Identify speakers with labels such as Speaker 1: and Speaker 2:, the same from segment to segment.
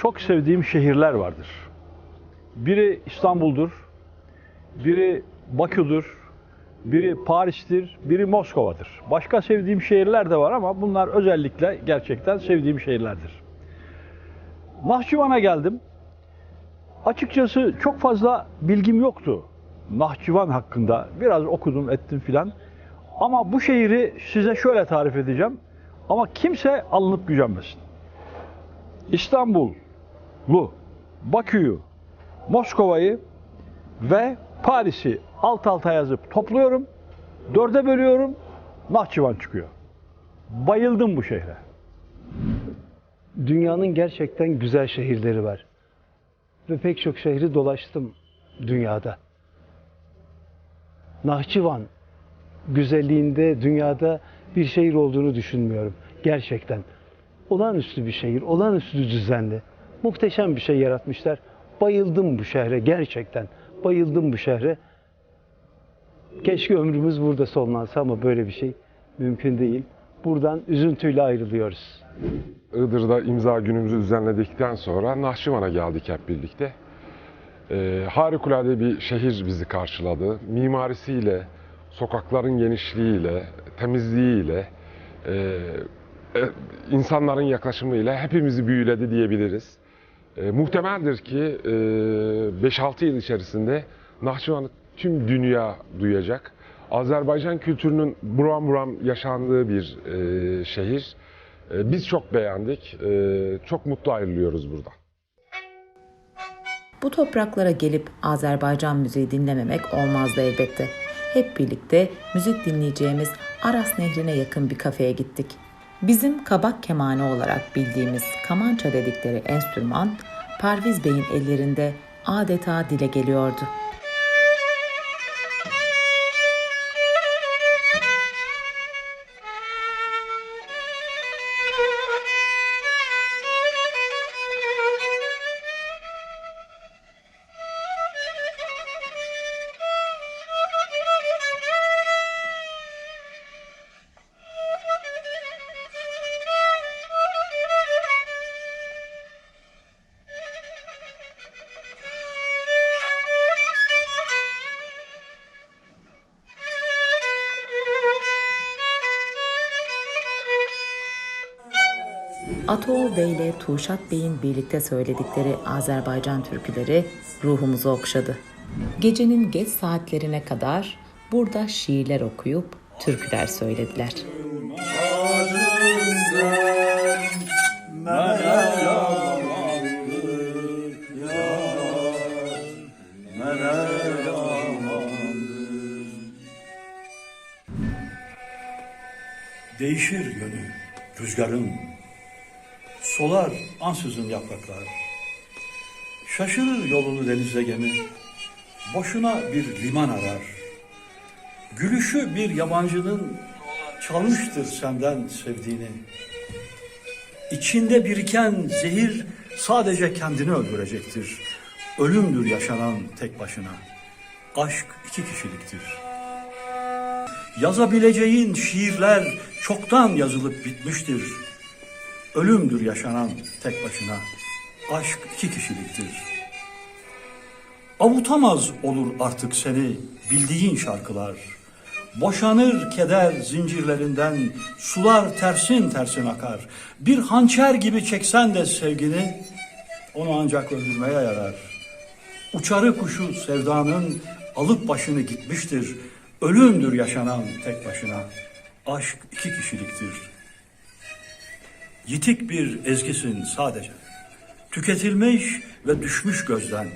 Speaker 1: çok sevdiğim şehirler vardır. Biri İstanbul'dur, biri Bakü'dür, biri Paris'tir, biri Moskova'dır. Başka sevdiğim şehirler de var ama bunlar özellikle gerçekten sevdiğim şehirlerdir. Nahçıvan'a geldim. Açıkçası çok fazla bilgim yoktu Nahçıvan hakkında. Biraz okudum ettim filan. Ama bu şehri size şöyle tarif edeceğim. Ama kimse alınıp gücenmesin. İstanbul'lu, Bakü'yü, Moskova'yı ve Paris'i alt alta yazıp topluyorum. Dörde bölüyorum. Nahçıvan çıkıyor. Bayıldım bu şehre.
Speaker 2: Dünyanın gerçekten güzel şehirleri var. Ve pek çok şehri dolaştım dünyada. Nahçıvan güzelliğinde dünyada bir şehir olduğunu düşünmüyorum. Gerçekten. Olağanüstü bir şehir, olağanüstü düzenli. Muhteşem bir şey yaratmışlar. Bayıldım bu şehre gerçekten. Bayıldım bu şehre. Keşke ömrümüz burada sonlansa ama böyle bir şey mümkün değil. Buradan üzüntüyle ayrılıyoruz.
Speaker 3: Iğdır'da imza günümüzü düzenledikten sonra Nahçıvan'a geldik hep birlikte. Ee, harikulade bir şehir bizi karşıladı. Mimarisiyle, sokakların genişliğiyle, temizliğiyle, e, e, insanların yaklaşımıyla hepimizi büyüledi diyebiliriz. E, muhtemeldir ki e, 5-6 yıl içerisinde Nahçıvan'ı tüm dünya duyacak. Azerbaycan kültürünün buram buram yaşandığı bir e, şehir. E, Biz çok beğendik. E, Çok mutlu ayrılıyoruz buradan.
Speaker 4: Bu topraklara gelip Azerbaycan müziği dinlememek olmazdı elbette. Hep birlikte müzik dinleyeceğimiz Aras Nehri'ne yakın bir kafeye gittik. Bizim kabak kemane olarak bildiğimiz kamança dedikleri enstrüman Parviz Bey'in ellerinde adeta dile geliyordu. Ataoğlu Bey ile Tuşat Bey'in birlikte söyledikleri Azerbaycan türküleri ruhumuzu okşadı. Gecenin geç saatlerine kadar burada şiirler okuyup türküler söylediler.
Speaker 5: Değişir yönü rüzgarın, solar ansızın yapraklar. Şaşırır yolunu denizde gemi, boşuna bir liman arar. Gülüşü bir yabancının çalmıştır senden sevdiğini. İçinde biriken zehir sadece kendini öldürecektir. Ölümdür yaşanan tek başına. Aşk iki kişiliktir. Yazabileceğin şiirler çoktan yazılıp bitmiştir. Ölümdür yaşanan tek başına. Aşk iki kişiliktir. Avutamaz olur artık seni bildiğin şarkılar. Boşanır keder zincirlerinden, sular tersin tersin akar. Bir hançer gibi çeksen de sevgini, onu ancak öldürmeye yarar. Uçarı kuşu sevdanın alıp başını gitmiştir. Ölümdür yaşanan tek başına. Aşk iki kişiliktir. Yitik bir ezgisin sadece. Tüketilmiş ve düşmüş gözden.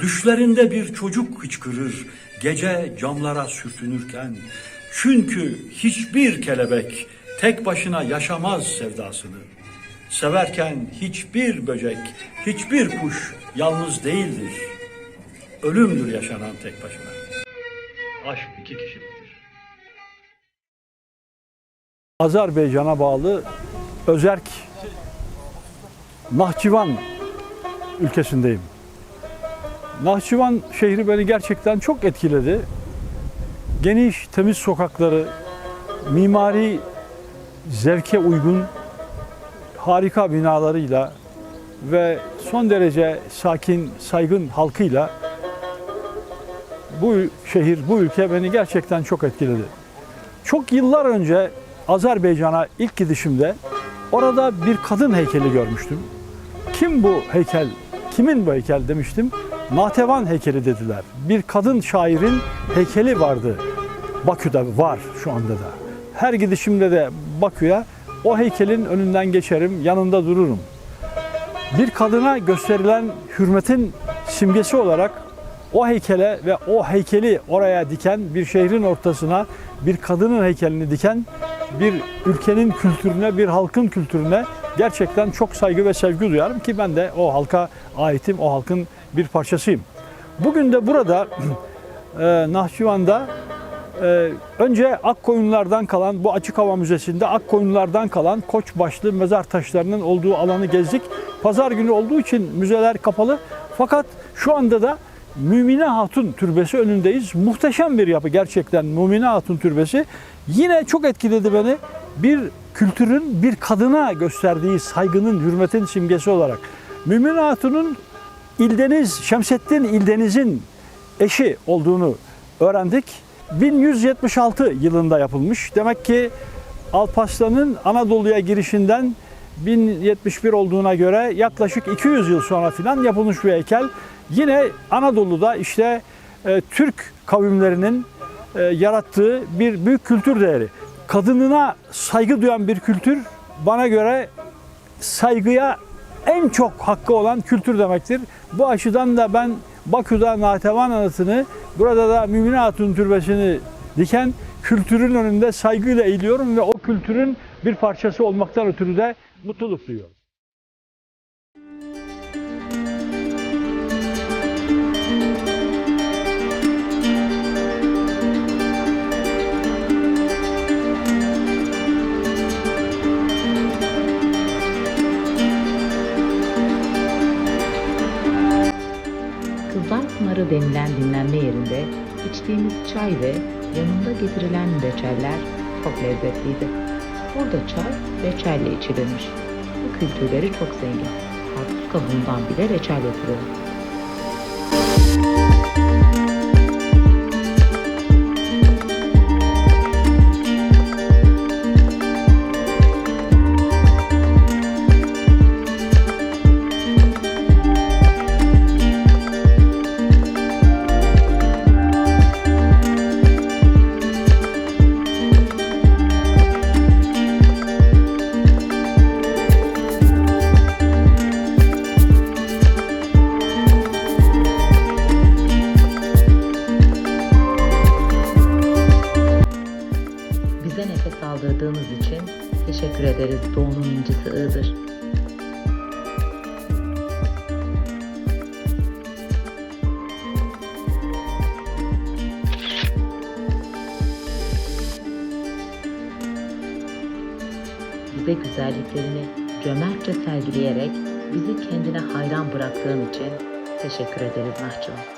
Speaker 5: Düşlerinde bir çocuk hıçkırır gece camlara sürtünürken. Çünkü hiçbir kelebek tek başına yaşamaz sevdasını. Severken hiçbir böcek, hiçbir kuş yalnız değildir. Ölümdür yaşanan tek başına. Aşk iki kişiliktir.
Speaker 1: Azerbaycan'a bağlı Özerk Nahçıvan ülkesindeyim. Nahçıvan şehri beni gerçekten çok etkiledi. Geniş, temiz sokakları, mimari zevke uygun harika binalarıyla
Speaker 5: ve son derece sakin, saygın halkıyla bu şehir, bu ülke beni gerçekten çok etkiledi. Çok yıllar önce Azerbaycan'a ilk gidişimde orada bir kadın heykeli görmüştüm. Kim bu heykel, kimin bu heykel demiştim. Natevan heykeli dediler. Bir kadın şairin heykeli vardı. Bakü'de var şu anda da. Her gidişimde de Bakü'ye o heykelin önünden geçerim, yanında dururum. Bir kadına gösterilen hürmetin simgesi olarak o heykele ve o heykeli oraya diken, bir şehrin ortasına bir kadının heykelini diken bir ülkenin kültürüne, bir halkın kültürüne gerçekten çok saygı ve sevgi duyarım ki ben de o halka aitim, o halkın bir parçasıyım. Bugün de burada e, Nahçıvan'da e, önce Akkoyunlardan kalan bu açık hava müzesinde Akkoyunlardan kalan koç başlı mezar taşlarının olduğu alanı gezdik. Pazar günü olduğu için müzeler kapalı. Fakat şu anda da Mümine Hatun Türbesi önündeyiz. Muhteşem bir yapı gerçekten Mümine Hatun Türbesi. Yine çok etkiledi beni. Bir kültürün bir kadına gösterdiği saygının, hürmetin simgesi olarak. Mümine Hatun'un İldeniz, Şemsettin İldeniz'in eşi olduğunu öğrendik. 1176 yılında yapılmış. Demek ki Alparslan'ın Anadolu'ya girişinden 1071 olduğuna göre yaklaşık 200 yıl sonra filan yapılmış bir heykel. Yine Anadolu'da işte e, Türk kavimlerinin e, yarattığı bir büyük kültür değeri. Kadınına saygı duyan bir kültür bana göre saygıya en çok hakkı olan kültür demektir. Bu açıdan da ben Bakü'de Natevan anıtını, burada da Mümine Hatun Türbesi'ni diken kültürün önünde saygıyla eğiliyorum ve o kültürün bir parçası olmaktan ötürü de mutluluk duyuyorum.
Speaker 4: Kızlar Pınarı denilen dinlenme yerinde içtiğimiz çay ve yanında getirilen reçeller çok lezzetliydi. Burada çay reçelle içilirmiş. Bu kültürleri çok zengin. Karpuz kabuğundan bile reçel yapılıyor. Bize nefes aldırdığınız için teşekkür ederiz Doğu'nun incisi Iğdır. Bize güzelliklerini cömertçe sergileyerek bizi kendine hayran bıraktığın için teşekkür ederiz Nahçıvan.